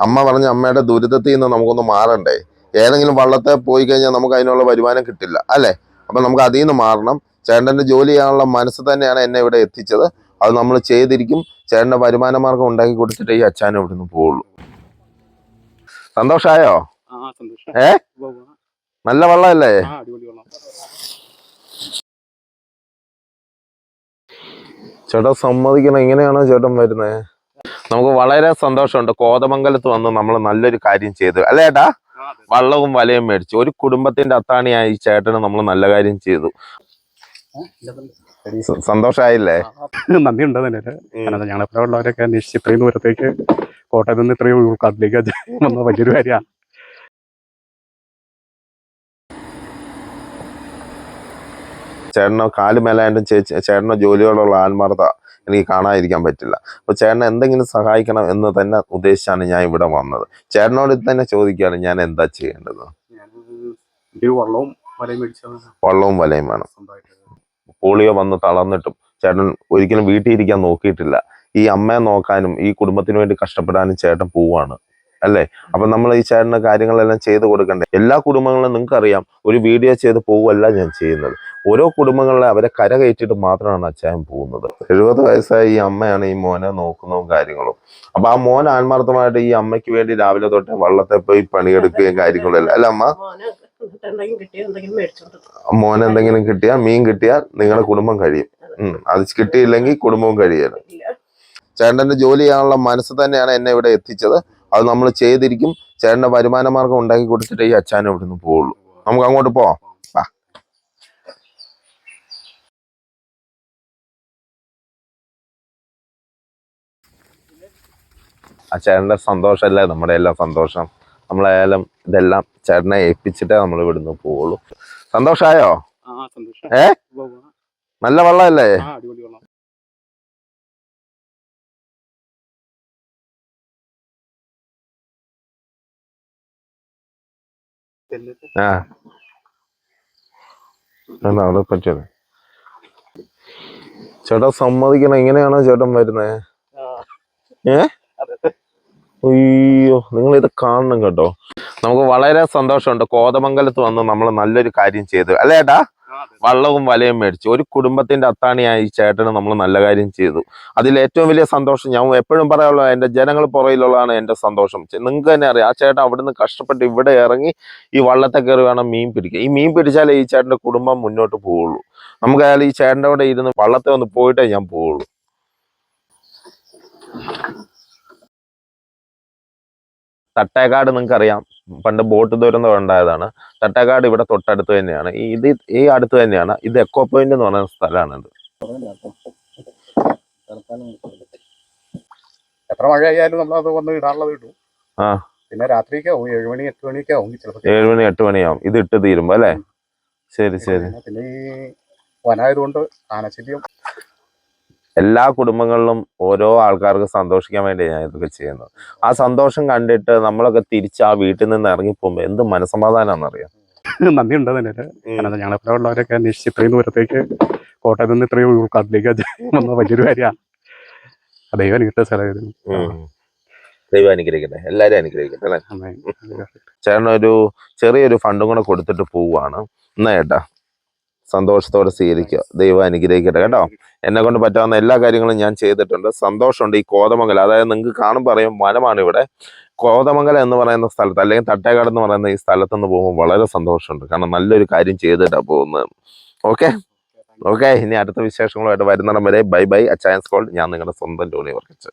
അമ്മ പറഞ്ഞ അമ്മയുടെ ദുരിതത്തിൽ നിന്ന് നമുക്കൊന്ന് മാറണ്ടേ? ഏതെങ്കിലും വള്ളത്തെ പോയി കഴിഞ്ഞാൽ നമുക്ക് അതിനുള്ള വരുമാനം കിട്ടില്ല അല്ലേ? അപ്പൊ നമുക്ക് അതിൽ നിന്ന് മാറണം. ചേട്ടന്റെ ജോലി ചെയ്യാനുള്ള മനസ്സ് തന്നെയാണ് എന്നെ ഇവിടെ എത്തിച്ചത്. അത് നമ്മൾ ചെയ്തിരിക്കും. ചേട്ടന്റെ വരുമാന മാർഗം ഉണ്ടാക്കി കൊടുത്തിട്ട് ഈ അച്ഛനും നിന്ന് പോവുള്ളൂ. സന്തോഷായോ? ആ സന്തോഷം. ഏ. നല്ല വള്ളമല്ലേ? ചേട്ടാ സമ്മതിക്കണം. എങ്ങനെയാണോ ചേട്ടൻ വരുന്നത്? നമുക്ക് വളരെ സന്തോഷമുണ്ട്. കോതമംഗലത്ത് വന്ന് നമ്മൾ നല്ലൊരു കാര്യം ചെയ്തു. അല്ലേ ഏട്ടാ? വള്ളവും വലയും മേടിച്ചു. ഒരു കുടുംബത്തിന്റെ അത്താണിയായി ആയി ചേട്ടന് നമ്മൾ നല്ല കാര്യം ചെയ്തു. സന്തോഷായില്ലേ? ഉണ്ടെന്നല്ലേ കാരണം ഞങ്ങളെപ്പോലെ ഉള്ളവരൊക്കെ അന്വേഷിച്ച് ഇത്രയും ദൂരത്തേക്ക് കോട്ടയത്ത് നിന്ന് ഇത്രയും ഉൾക്കാട്ടിലേക്ക് വന്ന വലിയൊരു കാര്യമാണ്. ചേട്ടനോ കാൽ മേലായിട്ടും ചേച്ചി ചേട്ടനോ ജോലിയോടുള്ള ആത്മാർത്ഥ എനിക്ക് കാണാതിരിക്കാൻ പറ്റില്ല. അപ്പൊ ചേട്ടനെ എന്തെങ്കിലും സഹായിക്കണം എന്ന് തന്നെ ഉദ്ദേശിച്ചാണ് ഞാൻ ഇവിടെ വന്നത്. ചേട്ടനോട് തന്നെ ചോദിക്കുകയാണ് ഞാൻ എന്താ ചെയ്യേണ്ടത്? വള്ളവും വലയും വേണം. പോളിയോ വന്ന് തളർന്നിട്ടും ചേട്ടൻ ഒരിക്കലും വീട്ടിൽ ഇരിക്കാൻ നോക്കിയിട്ടില്ല. ഈ അമ്മയെ നോക്കാനും ഈ കുടുംബത്തിന് വേണ്ടി കഷ്ടപ്പെടാനും ചേട്ടൻ പോവാണ്. അല്ലേ? അപ്പൊ നമ്മൾ ഈ ചേട്ടന് കാര്യങ്ങളെല്ലാം ചെയ്തു കൊടുക്കണ്ടേ? എല്ലാ കുടുംബങ്ങളും നിങ്ങൾക്ക് അറിയാം ഒരു വീഡിയോ ചെയ്ത് പോവുകയല്ല ഞാൻ ചെയ്യുന്നത്. ഓരോ കുടുംബങ്ങളിലെ അവരെ കരകയറ്റിട്ട് മാത്രമാണ് അച്ചായൻ പോകുന്നത്. എഴുപത് വയസ്സായ ഈ അമ്മയാണ് ഈ മോനെ നോക്കുന്നതും കാര്യങ്ങളും. അപ്പൊ ആ മോൻ ആത്മാർത്ഥമായിട്ട് ഈ അമ്മയ്ക്ക് വേണ്ടി രാവിലെ തൊട്ട് വള്ളത്തെ പോയി പണിയെടുക്കുകയും കാര്യങ്ങളും എല്ലാം അല്ല അമ്മ? മോൻ എന്തെങ്കിലും കിട്ടിയാൽ മീൻ കിട്ടിയാൽ നിങ്ങളുടെ കുടുംബം കഴിയും. അത് കിട്ടിയില്ലെങ്കിൽ കുടുംബവും കഴിയരുത്. ചേട്ടന്റെ ജോലി ചെയ്യാനുള്ള മനസ്സ് തന്നെയാണ് എന്നെ ഇവിടെ എത്തിച്ചത്. അത് നമ്മൾ ചെയ്തിരിക്കും. ചേട്ടന്റെ വരുമാന മാർഗം ഉണ്ടാക്കി കൊടുത്തിട്ട് ഈ അച്ഛനും ഇവിടുന്ന് പോവുള്ളൂ. നമുക്ക് അങ്ങോട്ട് പോവാം. ആ ചേട്ടന്റെ സന്തോഷമല്ലേ? നമ്മുടെ എല്ലാം സന്തോഷം. നമ്മളായാലും ഇതെല്ലാം ചേട്ടനെ ഏൽപ്പിച്ചിട്ടേ നമ്മൾ ഇവിടുന്ന് പോവുള്ളൂ. സന്തോഷമായോ? ഏ? നല്ല വള്ളമല്ലേ? എന്നാ അവിടെ പറ്റുന്നത് ചേട്ടാ സമ്മതിക്കണം എങ്ങനെയാണോ ചേട്ടൻ വരുന്നത് ഏ? അയ്യോ നിങ്ങൾ ഇത് കാണണം കേട്ടോ. നമുക്ക് വളരെ സന്തോഷമുണ്ട്. കോതമംഗലത്ത് വന്ന് നമ്മൾ നല്ലൊരു കാര്യം ചെയ്തു. അല്ലേ ചേട്ടാ. വള്ളവും വലയും മേടിച്ചു. ഒരു കുടുംബത്തിന്റെ അത്താണിയായി ചേട്ടന് നമ്മൾ നല്ല കാര്യം ചെയ്തു. അതിൽ ഏറ്റവും വലിയ സന്തോഷം ഞാൻ എപ്പോഴും പറയാനുള്ള എന്റെ ജനങ്ങൾ പുറയിലുള്ളതാണ് എന്റെ സന്തോഷം. നിങ്ങൾക്ക് തന്നെ അറിയാം. ആ ചേട്ടൻ അവിടുന്ന് കഷ്ടപ്പെട്ട് ഇവിടെ ഇറങ്ങി ഈ വള്ളത്തെ കയറി വേണം മീൻ പിടിക്കുക ഈ മീൻ പിടിച്ചാലേ ഈ ചേട്ടന്റെ കുടുംബം മുന്നോട്ട് പോവുള്ളൂ. നമുക്ക് അയാൾ ഈ ചേട്ടന്റെ കൂടെ ഇരുന്ന് വള്ളത്തെ ഒന്ന് പോയിട്ടേ ഞാൻ പോവുള്ളൂ. തട്ടേക്കാട് നിങ്ങൾക്ക് അറിയാം പണ്ട് ബോട്ട് ദുരന്തം ഉണ്ടായതാണ്. തട്ടേക്കാട് ഇവിടെ തൊട്ടടുത്ത് തന്നെയാണ്. ഈ ഇത് ഈ അടുത്ത് തന്നെയാണ്. ഇത് എക്കോ പോയിന്റ് എന്ന് പറയുന്ന സ്ഥലമാണ് ഇത്. എത്ര മഴ ആയാലും നമ്മൾ അത് വന്ന് ഇടാനുള്ളത് ഇട്ടു ആ. പിന്നെ രാത്രിക്കാവും ഏഴുമണി ഏഴ് മണി എട്ട് മണിയൊക്കെ ആവും ചിലപ്പോൾ. ഏഴ് മണി എട്ട് മണിയാവും. ഇത് ഇട്ട് തീരുമ്പോ അല്ലേ? ശരി ശരി. പിന്നെ ഈ വനായതുകൊണ്ട് ആനശല്യം എല്ലാ കുടുംബങ്ങളിലും ഓരോ ആൾക്കാർക്ക് സന്തോഷിക്കാൻ വേണ്ടി ഞാൻ ഇതൊക്കെ ചെയ്യുന്നത് ആ സന്തോഷം കണ്ടിട്ട് നമ്മളൊക്കെ തിരിച്ച് ആ വീട്ടിൽ നിന്ന് ഇറങ്ങി എന്ത് എന്ത് മനസമാധാനാന്നറിയാം നന്ദിയുണ്ട് അതിന് കാരണം ഞങ്ങളെപ്പോലെ ഉള്ളവരൊക്കെ അന്വേഷിച്ച് ഇത്രയും ദൂരത്തേക്ക് കോട്ടയത്ത് നിന്ന് ഇത്രയും ഉൾക്കാട്ടിലേക്ക് വന്ന വലിയൊരു കാര്യമാണ്. ദൈവം കിട്ടിയ സ്ഥലമായിരുന്നു ദൈവം അനുഗ്രഹിക്കട്ടെ. എല്ലാവരും അനുഗ്രഹിക്കട്ടെ അല്ലേ? ചേട്ടനൊരു ചെറിയൊരു ഫണ്ടും കൂടെ കൊടുത്തിട്ട് പോവാണ് എന്നാ ചേട്ടാ? സന്തോഷത്തോടെ സ്വീകരിക്കുക. ദൈവം അനുഗ്രഹിക്കട്ടെ. കേട്ടോ? എന്നെ കൊണ്ട് പറ്റാവുന്ന എല്ലാ കാര്യങ്ങളും ഞാൻ ചെയ്തിട്ടുണ്ട്. സന്തോഷമുണ്ട് ഈ കോതമംഗലം. അതായത് നിങ്ങൾക്ക് കാണും പറയും വനമാണ് ഇവിടെ. കോതമംഗലം എന്ന് പറയുന്ന സ്ഥലത്ത് അല്ലെങ്കിൽ തട്ടേക്കാട് എന്ന് പറയുന്ന ഈ സ്ഥലത്ത് നിന്ന് പോകുമ്പോൾ വളരെ സന്തോഷമുണ്ട്. കാരണം നല്ലൊരു കാര്യം ചെയ്തിട്ടാണ് പോകുന്നത്. ഓക്കെ? ഓക്കെ ഇനി അടുത്ത വിശേഷങ്ങളുമായിട്ട് വരുന്നിടം വരെ. Bye bye. അച്ചായൻസ് കോൾ. ഞാൻ നിങ്ങളുടെ സ്വന്തം ടോണി വർക്കിച്ച്